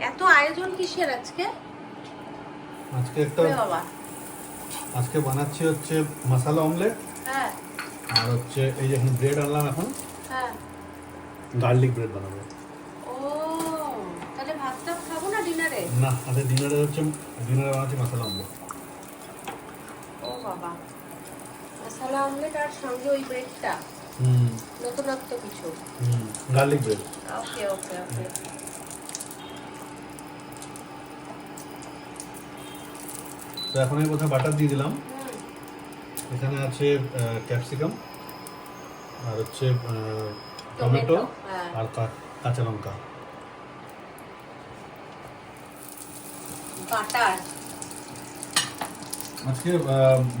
এত আয়োজন কিসের আজকে? আজকে একটা আজকে বানাচ্ছি হচ্ছে মশলা অমলেট হ্যাঁ। আর হচ্ছে এই যে এখন ব্রেড আনলাম এখন। হ্যাঁ। গার্লিক ব্রেড বানাবো। ও তাহলে ভাত টাত খাব না ডিনারে? না আজকে ডিনারে হচ্ছে ডিনারে বানাচ্ছি মশলা অমলেট ও বাবা। মশলা অমলেট আর সঙ্গে ওই ব্রেডটা হুম। নতুনত্ব কিছু। হুম garlic bread okay okay okay. তো এখন আমি কোথাও বাটার দিয়ে দিলাম। এখানে আছে ক্যাপসিকাম আর হচ্ছে টমেটো, হ্যাঁ। আর কাঁচা লঙ্কা। বাটার আজকে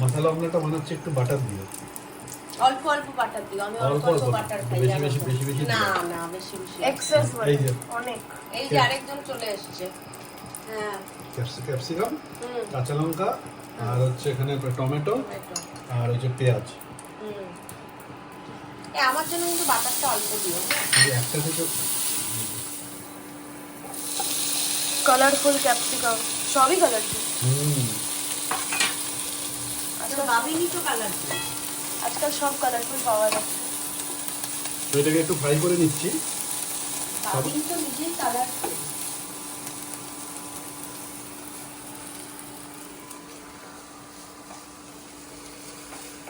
মশলা অমলেটটা বানাচ্ছি একটু বাটার দিয়ে। অল্প অল্প বাটার দিও আমি অল্প অল্প। বাটার খাই বেশি বেশি- বেশি বেশি না না বেশি বেশি। এক্সেস অনেক। এই যে আরেকজন চলে এসেছে। ক্যাপসিকাম কাঁচা লঙ্কা আর হচ্ছে এখানে টমেটো আর হচ্ছে পেঁয়াজ। আমার জন্য কিন্তু বাটারটা অল্প দিও হ্যাঁ। একটা থেকে কালারফুল ক্যাপসিকাম সবই কালারফুল হুম। আচ্ছা ভাবিনি তো কালার আজকাল সব কালারফুল পাওয়া যাচ্ছে তো এটাকে একটু ফ্রাই করে নিচ্ছি। ভাবিনি তো নিজেই কালার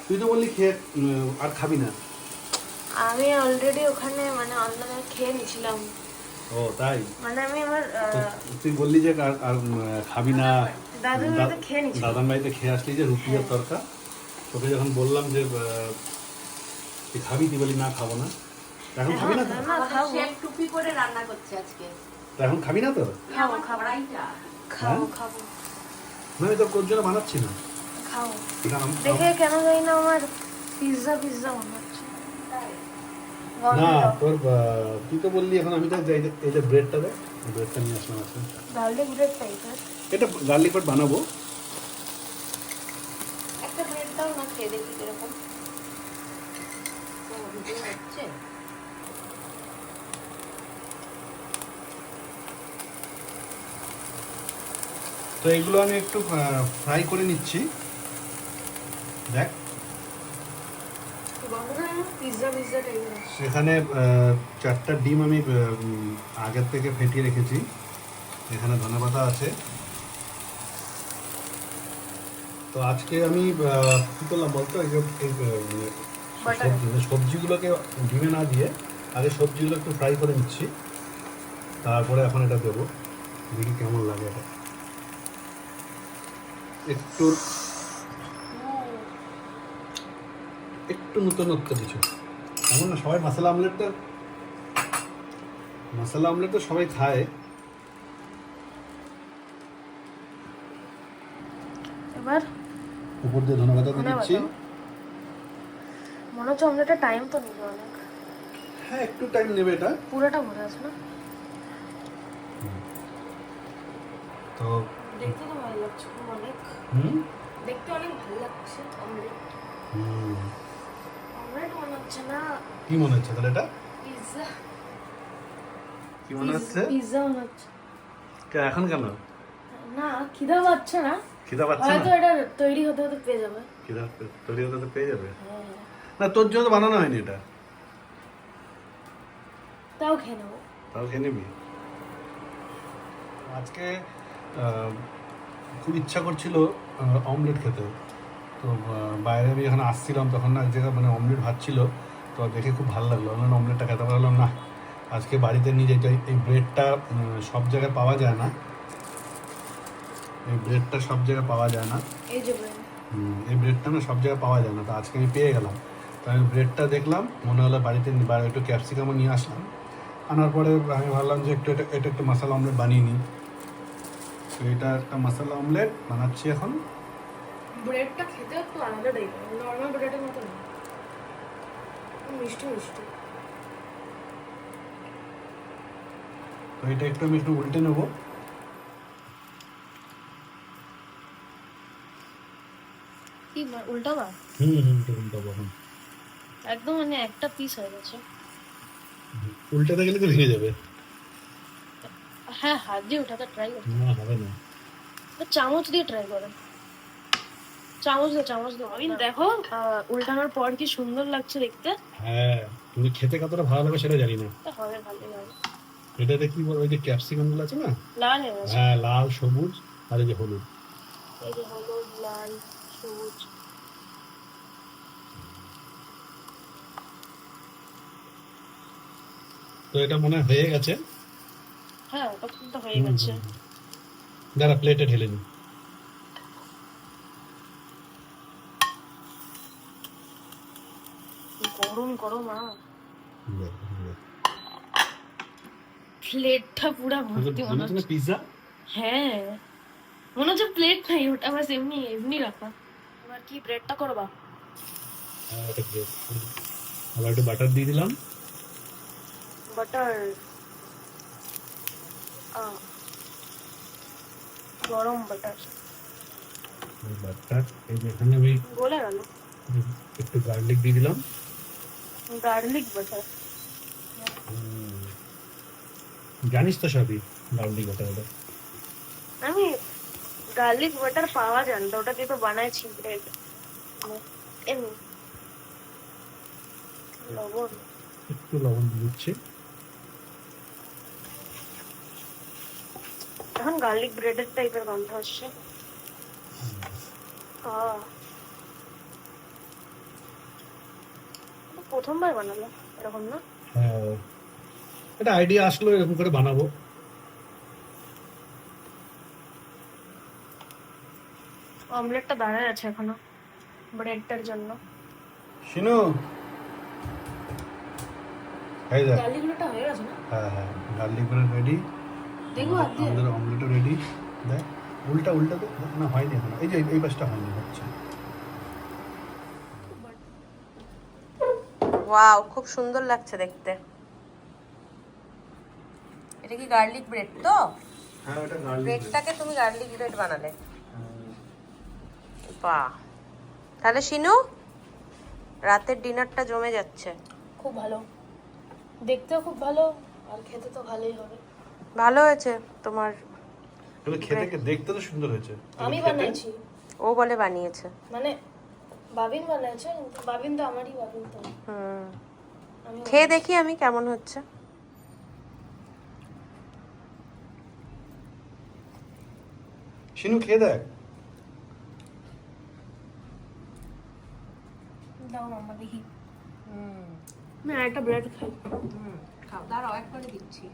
তুই তো বললি খেয়ে আর খাবি না। আমি অলরেডি ওখানে মানে অন্য খেয়ে নিয়েছিলাম। ও তাই? মানে আমি আমার তুই বললি যে আর আর, খাবি না। দাদুর বাড়িতে খেয়ে নিয়েছি। দাদার বাড়িতে খেয়ে আসলি যে রুটি আর তরকা? তোকে যখন বললাম যে তুই খাবি তুই বলি না খাব না। এখন খাবি না শেফ টুপি করে রান্না করছে আজকে। এখন খাবি না তো? খাব, খাব। খাব হ্যাঁ? খাব। না আমি তো তোর জন্য বানাচ্ছি না। আম- দেখে কেন জানি না আমার পিৎজা পিৎজা মনে হচ্ছে। না তোর তুই তো বললি এখন আমি তো এই যে- এই যে ব্রেডটা দেখ ব্রেডটা নিয়ে আসলাম আছে গার্লিক ব্রেড টাইপের এটা গার্লিক ব্রেড বানাবো। একটা ব্রেড দাও না খেয়ে দেখি কীরকম। হচ্ছে তো এগুলো আমি একটু ফ্রাই করে নিচ্ছি। দেখ। এখানে চারটা ডিম আমি আগের থেকে ফেটিয়ে রেখেছি। এখানে ধনেপাতা আছে। তো আজকে আমি কি করলাম বলতো? এই. সবজি- মানে সবজিগুলোকে ডিমে না দিয়ে আগে সবজিগুলো একটু ফ্রাই করে নিচ্ছি। তারপরে এখন এটা দেবো। দেখি কেমন লাগে এটা। একটু একটু নতুনত্ব কিছু। এমন না সবাই মশলা আমলেটটা মশলা আমলেট তো সবাই খায়। এবার উপর দিয়ে ধনেপাতা দিয়ে দিচ্ছি। মনে হচ্ছে অমলেটটা টাইম তো নেবে অনেক। হ্যাঁ একটু টাইম নেবে এটা। পুরোটা ভরে আছে না? তো দেখতে তো ভালো লাগছে খুব অনেক। হুম? দেখতে অনেক ভালো লাগছে অমলেট। হুম। হচ্ছে না কি মনে হচ্ছে তাহলে এটা? পিৎজা কি মনে হচ্ছে? পিৎজা মনে হচ্ছে। এখন কেন? না খিদা পাচ্ছে না। খিদা পাচ্ছে হয়তো এটা তৈরি হতে হতে পেয়ে যাবে। খিদা তৈরি হতে তো পেয়ে যাবে? হ্যাঁ। না তোর জন্য তো বানানো হয়নি এটা। তাও খেয়ে নেব। তাও খেয়ে নিবি? আজকে খুব ইচ্ছা করছিল অমলেট খেতে। তো বাইরে আমি যখন আসছিলাম তখন না এক জায়গায় মানে অমলেট ভাজছিল তো দেখে খুব ভালো লাগল। আমি অমলেটটা খেতে পারলাম না। আজকে বাড়িতে নিয়ে যাই এই ব্রেডটা সব জায়গায় পাওয়া যায় না। এই ব্রেডটা সব জায়গায় পাওয়া যায় না। এই যে ব্রেড এই ব্রেডটা না সব জায়গায় পাওয়া যায় না। তো আজকে আমি পেয়ে গেলাম। তো আমি ব্রেডটা দেখলাম মনে হলো বাড়িতে একটু ক্যাপসিকামও নিয়ে আসলাম। আনার পরে আমি ভাবলাম যে একটু এটা এটা একটু মশলা অমলেট বানিয়ে নিই। তো এটা একটা মশলা অমলেট বানাচ্ছি এখন। ব্রেডটা খেতে একটু আলাদা টাইপের নর্মাল ব্রেডের মতো না। মিষ্টি মিষ্টি। তো এটা একটু আমি একটু উল্টে নেব। কি হুম হুম উল্টাবো একদম মানে একটা পিস হয়ে গেছে। উল্টাতে গেলে তো ভেঙে যাবে। হ্যাঁ হাত দিয়ে ওঠাতে ট্রাই করো না হবে। না। চামচ দিয়ে ট্রাই করো। চামচ দিয়ে চামচ আমি দেখো। উল্টানোর পর কি সুন্দর লাগছে দেখতে? হ্যাঁ কিন্তু খেতে কতটা ভালো লাগে সেটা জানি না। হবে ভালোই হবে। এটাতে কি বল ওই যে ক্যাপসিকামগুলো আছে না? লাল হ্যাঁ লাল সবুজ আর এই যে হলুদ। এই যে হলুদ লাল সবুজ। তো এটা মনে হয় হয়ে গেছে? হ্যাঁ তখন তো হয়ে গেছে। দাঁড়া প্লেটে ঢেলে নি গরম গরম আ। প্লেটটা পুরো ভর্তি মনে হচ্ছে। পিৎজা হ্যাঁ। মনে হচ্ছে প্লেট নাই ওটা বাস এমনি এমনি রাখা। এবার কি ব্রেডটা করবা? হ্যাঁ। আবার একটু বাটার দিয়ে দিলাম। বাটার গরম বাটার বাটার এই যে এখানে আমি গলে গেল। একটু গার্লিক দিয়ে দিলাম। Garlic butter. জানিস তো সবই গার্লিক বাটার আমি গার্লিক বাটার পাওয়া যায় না ওটা দিয়ে তো বানাইছি ব্রেড এমনি। লবণ। একটু লবণ দিচ্ছি। এখন গার্লিক ব্রেডের টাইপের গন্ধ আসছে। আহ। প্রথমবার বানালো এরকম না? হ্যাঁ। এটা আইডিয়া আসলো এরকম করে বানাবো। অমলেটটা দাঁড়ায় আছে এখনও ব্রেডটার জন্য। শিনু! এই হয়ে গেছে না? হ্যাঁ হ্যাঁ গার্লিক রেডি আমাদের অমলেটও রেডি দেখ উল্টা উল্টা দে না হয়নি এখনও। এই যে এই পাশটা হয়নি হচ্ছে। ওয়াও খুব সুন্দর লাগছে দেখতে। এটা কি গার্লিক ব্রেড তো? হ্যাঁ এটা গার্লিক ব্রেডটাকে তুমি গার্লিক ব্রেড বানালে। বাহ। তাহলে শিনু রাতের ডিনারটা জমে যাচ্ছে। খুব ভালো। দেখতেও খুব ভালো আর খেতে তো ভালোই হবে। ভালো হয়েছে তোমার খেতে দেখতে তো সুন্দর হয়েছে। আমি বানাইছি ও বলে বানিয়েছে। মানে বাবিন বানাইছে কিন্তু বাবিন তো আমারই বাবিন তো। হুম। খেয়ে দেখি আমি কেমন হচ্ছে। শিনু খেয়ে দেখ। দাও মাম্মা দেখি। হুম। আমি একটা ব্রেড খাই। হুম খাও। দাঁড়াও এক করে দিচ্ছি।